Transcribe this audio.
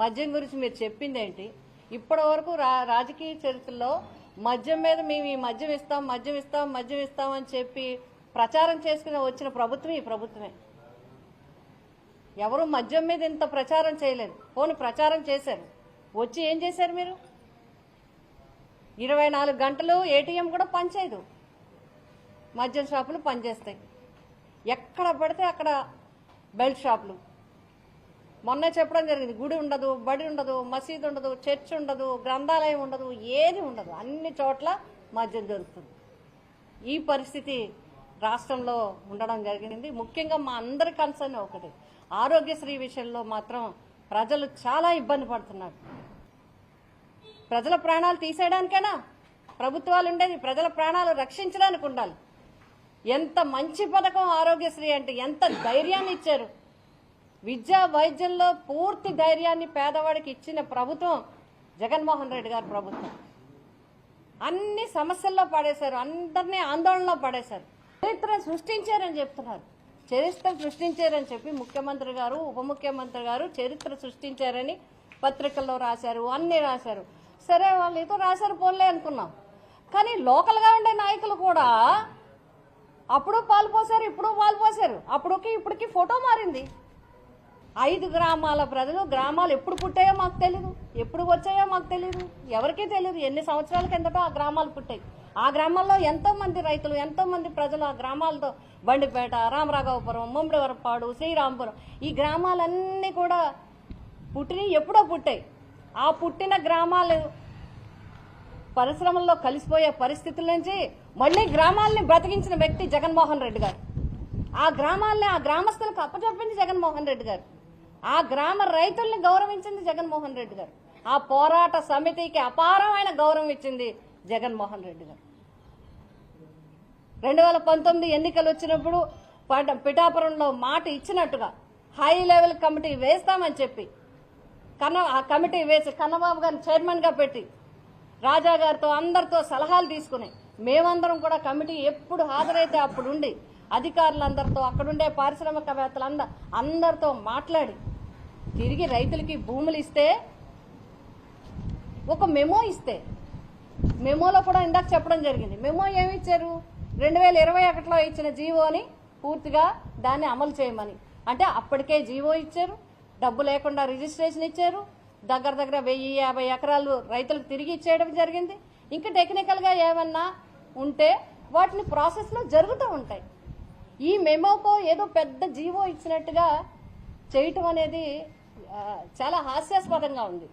మద్యం గురించి మీరు చెప్పింది ఏంటి ఇప్పటి వరకు రా రాజకీయ చరిత్రలో మద్యం మీద మేము ఈ మద్యం ఇస్తాం మద్యం ఇస్తాం మద్యం ఇస్తాం అని చెప్పి ప్రచారం చేసుకుని వచ్చిన ప్రభుత్వం ఈ ప్రభుత్వమే. ఎవరు మద్యం మీద ఇంత ప్రచారం చేయలేదు. పోనీ ప్రచారం చేశారు. వచ్చి ఏం చేశారు మీరు? ఇరవై నాలుగు గంటలు ఏటీఎం కూడా పనిచేయదు మద్యం షాపులు పనిచేస్తాయి ఎక్కడ పడితే అక్కడ బెల్ట్ షాపులు. మొన్న చెప్పడం జరిగింది. గుడి ఉండదు బడి ఉండదు మసీదు ఉండదు చర్చ్ ఉండదు గ్రంథాలయం ఉండదు ఏది ఉండదు. అన్ని చోట్ల మద్యం దొరుకుతుంది. ఈ పరిస్థితి రాష్ట్రంలో ఉండడం జరిగింది. ముఖ్యంగా మా అందరి కన్సర్న్ ఒకటి. ఆరోగ్యశ్రీ విషయంలో మాత్రం ప్రజలు చాలా ఇబ్బంది పడుతున్నారు. ప్రజల ప్రాణాలు తీసేయడానికైనా ప్రభుత్వాలు ఉండేది. ప్రజల ప్రాణాలు రక్షించడానికి ఉండాలి ఎంత మంచి పథకం ఆరోగ్యశ్రీ అంటే ఎంత ధైర్యాన్ని ఇచ్చారు. విద్యా వైద్యంలో పూర్తి ధైర్యాన్ని పేదవాడికి ఇచ్చిన ప్రభుత్వం జగన్మోహన్ రెడ్డి గారి ప్రభుత్వం. అన్ని సమస్యల్లో పడేశారు. అందరినీ ఆందోళనలో పడేశారు. చరిత్ర సృష్టించారని చెప్తున్నారు. చరిత్ర సృష్టించారని చెప్పి ముఖ్యమంత్రి గారు ఉప ముఖ్యమంత్రి గారు చరిత్ర సృష్టించారని పత్రికల్లో రాశారు అన్ని రాశారు. సరే వాళ్ళు ఏదో రాశారు పోలే అనుకున్నాం. కానీ లోకల్గా ఉండే నాయకులు కూడా అప్పుడు పాలు పోసారు ఇప్పుడు పాలు పోసారు. అప్పుడుకి ఇప్పటికి ఫోటో మారింది. ఐదు గ్రామాల ప్రజలు గ్రామాలు ఎప్పుడు పుట్టాయో మాకు తెలియదు ఎప్పుడు వచ్చాయో మాకు తెలియదు ఎవరికీ తెలియదు ఎన్ని సంవత్సరాల కిందటో ఆ గ్రామాలు పుట్టాయి. ఆ గ్రామాల్లో ఎంతో మంది రైతులు ఎంతో మంది ప్రజలు ఆ గ్రామాలతో బండిపేట రామరాఘవపురం ముమ్మడివరపాడు శ్రీరాంపురం ఈ గ్రామాలన్నీ కూడా పుట్టినవి ఎప్పుడో పుట్టాయి. ఆ పుట్టిన గ్రామాలు పరిశ్రమల్లో కలిసిపోయే పరిస్థితుల నుంచి మళ్ళీ గ్రామాల్ని బ్రతికించిన వ్యక్తి జగన్మోహన్ రెడ్డి గారు. ఆ గ్రామాలని ఆ గ్రామస్తులకు అప్పచెప్పింది జగన్మోహన్ రెడ్డి గారు. ఆ గ్రామ రైతుల్ని గౌరవించింది జగన్మోహన్ రెడ్డి గారు. ఆ పోరాట సమితికి అపారమైన గౌరవం ఇచ్చింది జగన్మోహన్ రెడ్డి గారు. రెండు వేల పంతొమ్మిది ఎన్నికలు వచ్చినప్పుడు పిఠాపురంలో మాట ఇచ్చినట్టుగా హై లెవెల్ కమిటీ వేస్తామని చెప్పి కన్న ఆ కమిటీ వేసి కన్నబాబు గారిని చైర్మన్గా పెట్టి రాజా గారితో అందరితో సలహాలు తీసుకుని మేమందరం కూడా కమిటీ ఎప్పుడు హాజరైతే అప్పుడు ఉండి అధికారులందరితో అక్కడుండే పారిశ్రామికవేత్తలందరూ అందరితో మాట్లాడి తిరిగి రైతులకి భూములు ఇస్తే ఒక మెమో ఇస్తే. మెమోలో కూడా ఇందాక చెప్పడం జరిగింది. మెమో ఏమి ఇచ్చారు? రెండు వేల ఇరవై ఒకటిలో ఇచ్చిన జీవోని పూర్తిగా దాన్ని అమలు చేయమని. అంటే అప్పటికే జీవో ఇచ్చారు డబ్బు లేకుండా రిజిస్ట్రేషన్ ఇచ్చారు దగ్గర దగ్గర వెయ్యి యాభై ఎకరాలు రైతులకు తిరిగి ఇచ్చేయడం జరిగింది. ఇంకా టెక్నికల్గా ఏమన్నా ఉంటే వాటిని ప్రాసెస్లో జరుగుతూ ఉంటాయి. ఈ మెమోకో ఏదో పెద్ద జీవో ఇచ్చినట్టుగా చేయటం అనేది చాలా హాస్యాస్పదంగా ఉంది.